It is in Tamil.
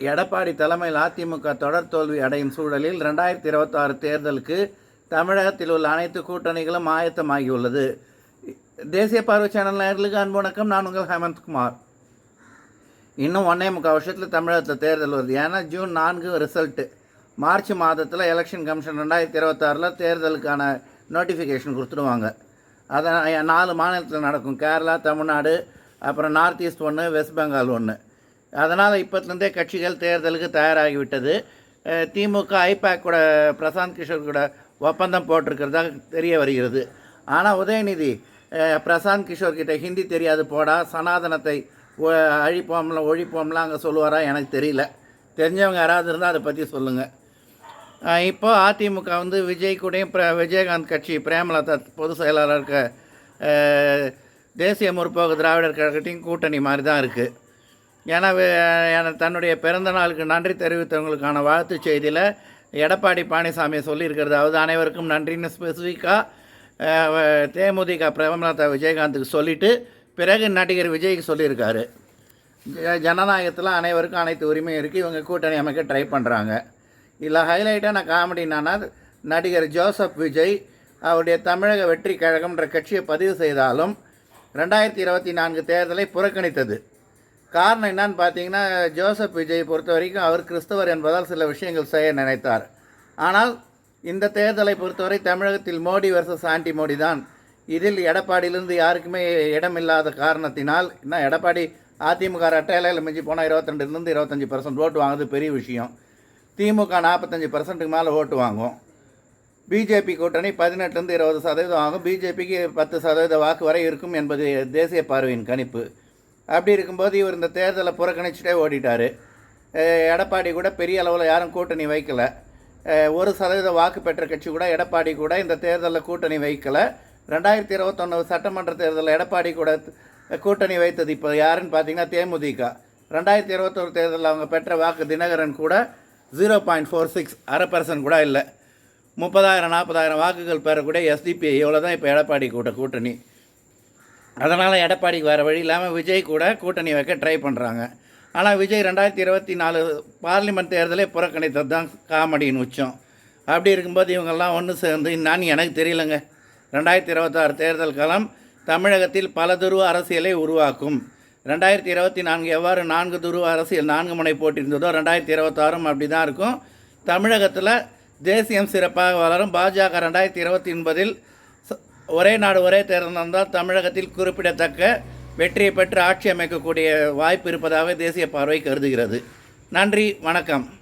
எடப்பாடி தலைமையில் அதிமுக தொடர் தோல்வி அடையும் சூழலில் ரெண்டாயிரத்தி இருபத்தாறு தேர்தலுக்கு தமிழகத்தில் உள்ள அனைத்து கூட்டணிகளும் ஆயத்தமாகியுள்ளது. தேசிய பார்வை சேனல் நேர்களுக்கு அன்பு வணக்கம். நான் உங்கள் ஹேமந்த்குமார். இன்னும் ஒன்னே முக்கால் வருஷத்தில் தமிழகத்தில் தேர்தல் வருது. ஏன்னா ஜூன் நான்கு ரிசல்ட்டு மார்ச் மாதத்தில் எலெக்ஷன் கமிஷன் ரெண்டாயிரத்தி இருபத்தாறில் தேர்தலுக்கான நோட்டிஃபிகேஷன் கொடுத்துடுவாங்க. அதான் நாலு மாநிலத்தில் நடக்கும். கேரளா தமிழ்நாடு அப்புறம் நார்த் ஈஸ்ட் ஒன்று வெஸ்ட் பெங்கால் ஒன்று அதனால் இப்போத்துலேருந்தே கட்சிகள் தேர்தலுக்கு தயாராகிவிட்டது. திமுக ஐபேக் கூட பிரசாந்த் கிஷோர் கூட ஒப்பந்தம் போட்டிருக்கிறதாக தெரிய வருகிறது. ஆனால் உதயநிதி பிரசாந்த் கிஷோர் கிட்ட ஹிந்தி தெரியாது போடா சனாதனத்தை ஒ- அழிப்போம்ல ஒழிப்போம்லாம் அங்கே சொல்லுவாரா எனக்கு தெரியல. தெரிஞ்சவங்க யாராவது இருந்தால் அதை பற்றி சொல்லுங்கள் இப்போ அதிமுக வந்து விஜய் கூடயும் பிர விஜயகாந்த் கட்சி பிரேமலதா பொதுச் செயலாளர் இருக்க தேசிய முற்போக்கு திராவிடர் கழகத்தையும் கூட்டணி மாதிரி தான் இருக்குது ஏன்னா தன்னுடைய பிறந்த நாளுக்கு நன்றி தெரிவித்தவங்களுக்கான வாழ்த்து செய்தியில் எடப்பாடி பழனிசாமி அதாவது அனைவருக்கும் நன்றின்னு ஸ்பெசிஃபிக்காக தேமுதிக பிரேமலதா விஜயகாந்துக்கு சொல்லிவிட்டு பிறகு நடிகர் விஜய்க்கு சொல்லியிருக்காரு. ஜ- ஜனநாயகத்தில் அனைவருக்கும் அனைத்து உரிமையும் இருக்குது இவங்க கூட்டணி அமைக்க ட்ரை பண்ணுறாங்க இதில் ஹைலைட்டாக நான் காமெடி என்னன்னா நடிகர் ஜோசப் விஜய் அவருடைய தமிழக வெற்றி கழகம்ன்ற கட்சியை பதிவு செய்தாலும் ரெண்டாயிரத்தி இருபத்தி நான்கு தேர்தலை புறக்கணித்தது. காரணம் என்னன்னு பார்த்தீங்கன்னா ஜோசப் விஜய் பொறுத்த வரைக்கும் அவர் கிறிஸ்தவர் என்பதால் சில விஷயங்கள் செய்ய நினைத்தார். ஆனால் இந்த தேர்தலை பொறுத்தவரை தமிழகத்தில் மோடி வர்சஸ் ஆண்டி மோடி தான். இதில் எடப்பாடியிலிருந்து யாருக்குமே இடமில்லாத காரணத்தினால் என்ன எடப்பாடி அதிமுக ரெட்டையில மிஞ்சி போனால் இருபத்தெண்டுலேருந்து இருபத்தஞ்சி பர்சன்ட் ஓட்டு வாங்குறது பெரிய விஷயம். திமுக நாற்பத்தஞ்சு பர்சன்ட்டுக்கு மேலே ஓட்டு வாங்கும். பிஜேபி கூட்டணி பதினெட்டுலேருந்து இருபது சதவீதம் ஆகும். பிஜேபிக்கு பத்து சதவீத வாக்கு வரை இருக்கும் என்பது தேசிய பார்வையின் கணிப்பு. அப்படி இருக்கும்போது இவர் இந்த தேர்தலை புறக்கணிச்சுட்டே ஓடிட்டார். எடப்பாடி கூட பெரிய அளவில் யாரும் கூட்டணி வைக்கலை. ஒரு சதவீத வாக்கு பெற்ற கட்சி கூட எடப்பாடி கூட இந்த தேர்தலில் கூட்டணி வைக்கல. ரெண்டாயிரத்தி இருபத்தொன்று சட்டமன்ற தேர்தலில் எடப்பாடி கூட கூட்டணி வைத்தது இப்போ யாருன்னு பார்த்தீங்கன்னா தேமுதிக. ரெண்டாயிரத்தி இருபத்தொரு தேர்தலில் அவங்க பெற்ற வாக்கு தினகரன் கூட ஜீரோ பாயிண்ட் ஃபோர் சிக்ஸ் அரை பர்சன்ட் கூட இல்லை. முப்பதாயிரம் நாற்பதாயிரம் வாக்குகள் பெறக்கூடிய எஸ்டிபி இவ்வளோ தான் இப்போ எடப்பாடி கூட்ட கூட்டணி. அதனால் எடப்பாடிக்கு வேறு வழி இல்லாமல் விஜய் கூட கூட்டணி வைக்க ட்ரை பண்ணுறாங்க ஆனால் விஜய் ரெண்டாயிரத்தி இருபத்தி நாலு பார்லிமெண்ட் தேர்தலே புறக்கணித்தது தான் காமெடியின் உச்சம். அப்படி இருக்கும்போது இவங்கெல்லாம் ஒன்று சேர்ந்து நான் எனக்கு தெரியலங்க. ரெண்டாயிரத்தி இருபத்தாறு தேர்தல் காலம் தமிழகத்தில் பல துருவ அரசியலை உருவாக்கும். ரெண்டாயிரத்தி இருபத்தி நான்கு எவ்வாறு நான்கு துருவ அரசியல் நான்கு முனை போட்டிருந்ததோ ரெண்டாயிரத்தி இருபத்தாறும் அப்படி தான் இருக்கும். தமிழகத்தில் தேசியம் சிறப்பாக வளரும். பாஜக ரெண்டாயிரத்தி இருபத்தி ஒன்பதில் ஒரே நாடு ஒரே தேர்தல் தமிழகத்தில் குறிப்பிடத்தக்க வெற்றியை பெற்று ஆட்சி அமைக்கக்கூடிய வாய்ப்பு இருப்பதாக தேசிய பார்வை கருதுகிறது. நன்றி வணக்கம்.